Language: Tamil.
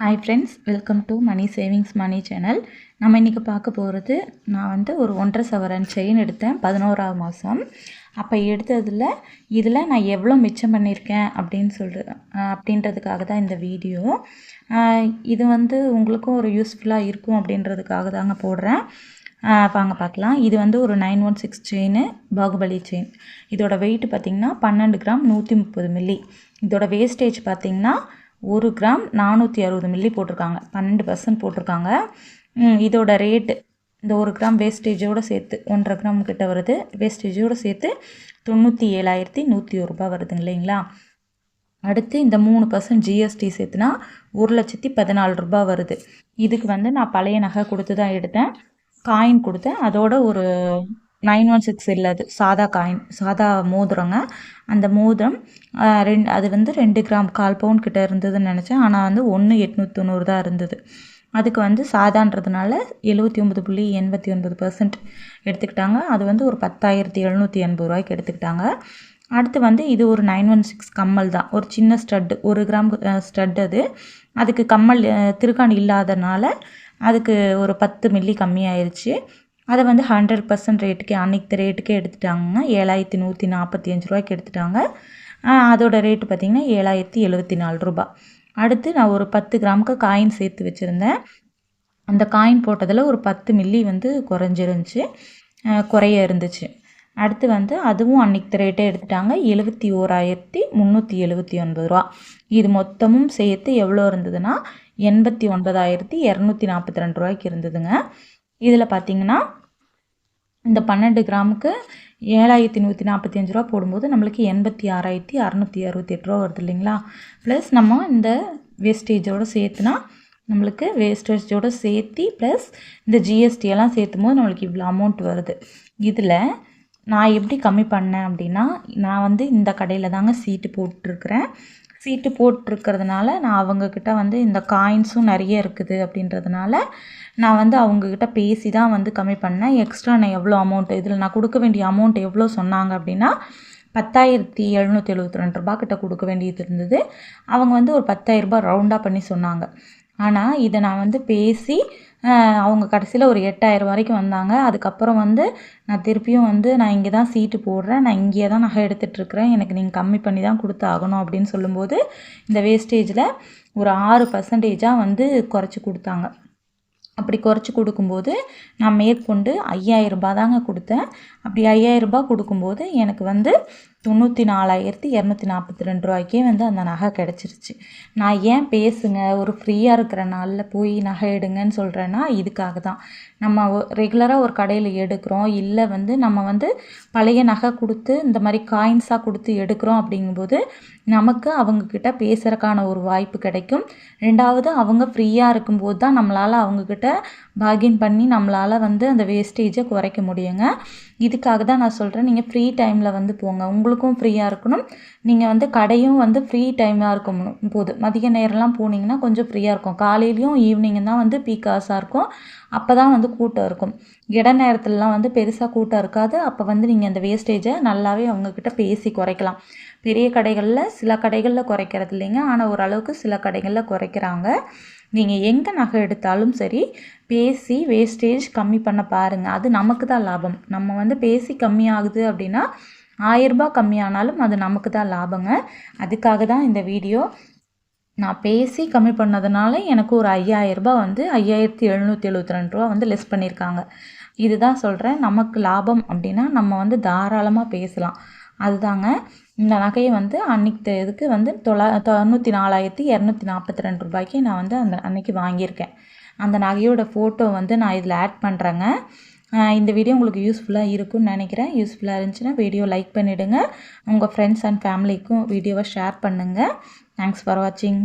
Hi friends welcome to money savings money channel நம்ம இன்றைக்கி பார்க்க போகிறது நான் வந்து ஒரு ஒன்றரை சவரன் செயின் எடுத்தேன் பதினோராவது மாதம் அப்போ எடுத்ததில் இதில் நான் எவ்வளோ மிச்சம் பண்ணியிருக்கேன் அப்படின்னு சொல்கிற அப்படின்றதுக்காக தான் இந்த வீடியோ. இது வந்து உங்களுக்கும் ஒரு யூஸ்ஃபுல்லாக இருக்கும் அப்படின்றதுக்காக தாங்க போடுறேன். வாங்க பார்க்கலாம். இது வந்து ஒரு nine one six chain Baahubali chain இதோட வெயிட் பார்த்திங்கன்னா பன்னெண்டு கிராம் நூற்றி முப்பது மில்லி இதோட வேஸ்டேஜ் பார்த்திங்கன்னா ஒரு கிராம் நானூற்றி அறுபது மில்லி போட்டிருக்காங்க. பன்னெண்டு பர்சன்ட் போட்டிருக்காங்க. இதோட ரேட்டு இந்த ஒரு கிராம் வேஸ்டேஜோடு சேர்த்து ஒன்றரை கிராம் கிட்ட வருது. வேஸ்டேஜோடு சேர்த்து தொண்ணூற்றி ஏழாயிரத்தி நூற்றி ஒரு ரூபா வருது இல்லைங்களா? அடுத்து இந்த மூணு பர்சன்ட் ஜிஎஸ்டி சேர்த்துனா ஒரு லட்சத்தி பதினாலு ரூபா வருது. இதுக்கு வந்து நான் பழைய நகை கொடுத்து தான் எடுத்தேன். காயின் கொடுத்தேன். அதோட ஒரு நைன் ஒன் சிக்ஸ் இல்லை அது சாதா காயின் சாதா மோதிரங்க. அந்த மோதிரம் ரெண்டு அது வந்து ரெண்டு கிராம் கால் பவுன் கிட்ட இருந்ததுன்னு நினச்சேன். ஆனால் வந்து ஒன்று எட்நூற்றி தொண்ணூறு தான் இருந்தது. அதுக்கு வந்து சாதான்றதுனால எழுபத்தி ஒன்பது புள்ளி எண்பத்தி ஒன்பது பர்சன்ட் எடுத்துக்கிட்டாங்க. அது வந்து ஒரு பத்தாயிரத்தி எழுநூற்றி எண்பது ரூபாய்க்கு எடுத்துக்கிட்டாங்க. அடுத்து வந்து இது ஒரு நைன் ஒன் சிக்ஸ் கம்மல் தான். ஒரு சின்ன ஸ்டட்டு ஒரு கிராம் ஸ்டட் அது. அதுக்கு கம்மல் திருக்காணி இல்லாதனால அதுக்கு ஒரு பத்து மில்லி கம்மியாயிருச்சு. அதை வந்து ஹண்ட்ரட் பர்சன்ட் ரேட்டுக்கே அன்றைக்கு ரேட்டுக்கே எடுத்துட்டாங்கன்னா ஏழாயிரத்தி நூற்றி நாற்பத்தி அஞ்சு ரூபாய்க்கு எடுத்துட்டாங்க. அதோட ரேட்டு பார்த்திங்கன்னா ஏழாயிரத்தி எழுபத்தி நாலு ரூபா. அடுத்து நான் ஒரு பத்து கிராமுக்கு காயின் சேர்த்து வச்சுருந்தேன். அந்த காயின் போட்டதில் ஒரு பத்து மில்லி வந்து குறைஞ்சிருந்துச்சு. குறைய இருந்துச்சு. அடுத்து வந்து அதுவும் அன்றைக்கி ரேட்டே எடுத்துட்டாங்க. எழுபத்தி ஓராயிரத்தி முந்நூற்றி எழுபத்தி ஒன்பது ரூபா. இது மொத்தமும் சேர்த்து எவ்வளோ இருந்ததுன்னா எண்பத்தி ஒன்பதாயிரத்தி இரநூத்தி நாற்பத்தி ரெண்டு ரூபாய்க்கு இருந்ததுங்க. இதில் பார்த்திங்கன்னா இந்த பன்னெண்டு கிராமுக்கு ஏழாயிரத்தி நூற்றி நாற்பத்தி அஞ்சு ரூபா போடும்போது நம்மளுக்கு எண்பத்தி ஆறாயிரத்தி அறநூற்றி அறுபத்தி எட்டு ரூபா வருது இல்லைங்களா? ப்ளஸ் நம்ம இந்த வேஸ்டேஜோடு சேர்த்துனா நம்மளுக்கு வேஸ்டேஜோடு சேர்த்து ப்ளஸ் இந்த ஜிஎஸ்டி எல்லாம் சேர்த்தும் போது நம்மளுக்கு இவ்வளோ அமௌண்ட் வருது. இதில் நான் எப்படி கம்மி பண்ணேன் அப்படின்னா நான் வந்து இந்த கடையில் தாங்க சீட்டு போட்டிருக்கிறேன். சீட்டு போட்டிருக்கிறதுனால நான் அவங்கக்கிட்ட வந்து இந்த காயின்ஸும் நிறைய இருக்குது அப்படின்றதுனால நான் வந்து அவங்கக்கிட்ட பேசி தான் வந்து கம்மி பண்ணேன். எக்ஸ்ட்ரா நான் எவ்வளோ அமௌண்ட் இதில் நான் கொடுக்க வேண்டிய அமௌண்ட் எவ்வளோ சொன்னாங்க அப்படின்னா பத்தாயிரத்தி எழுநூற்றி எழுபத்தி ரெண்டு ரூபா கிட்ட கொடுக்க வேண்டியது இருந்தது. அவங்க வந்து ஒரு பத்தாயிரரூபா ரவுண்டாக பண்ணி சொன்னாங்க. ஆனால் இதை நான் வந்து பேசி அவங்க கடைசியில் ஒரு எட்டாயிரம் வரைக்கும் வந்தாங்க. அதுக்கப்புறம் வந்து நான் திருப்பியும் வந்து நான் இங்கே தான் சீட்டு போடுறேன். நான் இங்கேயே தான் நகை எடுத்துகிட்ருக்குறேன் எனக்கு நீங்கள் கம்மி பண்ணி தான் கொடுத்து ஆகணும் அப்படின்னு சொல்லும்போது இந்த வேஸ்டேஜில் ஒரு ஆறு பர்சன்டேஜாக வந்து குறைச்சி கொடுத்தாங்க. அப்படி குறைச்சி கொடுக்கும்போது நான் மேற்கொண்டு ஐயாயிரரூபா தாங்க கொடுத்தேன். அப்படி ஐயாயிரரூபா கொடுக்கும்போது எனக்கு வந்து தொண்ணூற்றி நாலாயிரத்தி இரநூத்தி நாற்பத்தி ரெண்டு ரூபாய்க்கே வந்து அந்த நகை கிடச்சிருச்சு. நான் ஏன் பேசுங்க? ஒரு ஃப்ரீயாக இருக்கிற நாளில் போய் நகை எடுங்கன்னு சொல்கிறேன்னா இதுக்காக தான். நம்ம ரெகுலராக ஒரு கடையில் எடுக்கிறோம். இல்லை வந்து நம்ம வந்து பழைய நகை கொடுத்து இந்த மாதிரி காயின்ஸாக கொடுத்து எடுக்கிறோம் அப்படிங்கும்போது நமக்கு அவங்கக்கிட்ட பேசுகிறக்கான ஒரு வாய்ப்பு கிடைக்கும். ரெண்டாவது அவங்க ஃப்ரீயாக இருக்கும்போது தான் நம்மளால் அவங்கக்கிட்ட பாகின் பண்ணி நம்மளால் வந்து அந்த வேஸ்டேஜை குறைக்க முடியுங்க. இதுக்காக தான் நான் சொல்கிறேன் நீங்கள் ஃப்ரீ டைமில் வந்து போங்க. உங்களுக்கும் ஃப்ரீயாக இருக்கணும். நீங்கள் வந்து கடையும் வந்து ஃப்ரீ டைமாக இருக்கும் போது மதிய நேரம்லாம் போனீங்கன்னா கொஞ்சம் ஃப்ரீயாக இருக்கும். காலையிலையும் ஈவினிங்கும் தான் வந்து பீக்காஸாக இருக்கும். அப்போ தான் வந்து கூட்டம் இருக்கும். இட நேரத்துலலாம் வந்து பெருசாக கூட்டம் இருக்காது. அப்போ வந்து நீங்கள் அந்த வேஸ்டேஜை நல்லாவே அவங்கக்கிட்ட பேசி குறைக்கலாம். பெரிய கடைகளில் சில கடைகளில் குறைக்கிறது இல்லைங்க. ஆனால் ஓரளவுக்கு சில கடைகளில் குறைக்கிறாங்க. நீங்கள் எங்கே நகை எடுத்தாலும் சரி பேசி வேஸ்டேஜ் கம்மி பண்ண பாருங்கள் அது நமக்கு தான் லாபம். நம்ம வந்து பேசி கம்மியாகுது அப்படின்னா ஆயிரரூபா கம்மியானாலும் அது நமக்கு தான் லாபங்க. அதுக்காக தான் இந்த வீடியோ. நான் பேசி கம்மி பண்ணதுனால எனக்கு ஒரு ஐயாயிரரூபா வந்து ஐயாயிரத்தி எழுநூற்றி எழுபத்தி ரெண்டு ரூபா வந்து லெஸ் பண்ணியிருக்காங்க இதுதான் சொல்கிறேன் நமக்கு லாபம் அப்படின்னா நம்ம வந்து தாராளமாக பேசலாம். அதுதாங்க. இந்த நகையை வந்து அன்றைக்கி இதுக்கு வந்து தொள்ளா தொண்ணூற்றி நாலாயிரத்தி இரநூத்தி நாற்பத்தி ரெண்டு ரூபாய்க்கு நான் வந்து அந்த அன்றைக்கி வாங்கியிருக்கேன். அந்த நகையோட ஃபோட்டோ வந்து நான் இதில் ஆட் பண்ணுறேங்க இந்த வீடியோ உங்களுக்கு யூஸ்ஃபுல்லாக இருக்கும்னு நினைக்கிறேன். யூஸ்ஃபுல்லாக இருந்துச்சுன்னா வீடியோ லைக் பண்ணிவிடுங்க உங்கள் ஃப்ரெண்ட்ஸ் அண்ட் ஃபேமிலிக்கும் வீடியோவை ஷேர் பண்ணுங்கள் தேங்க்ஸ் ஃபார் வாட்சிங்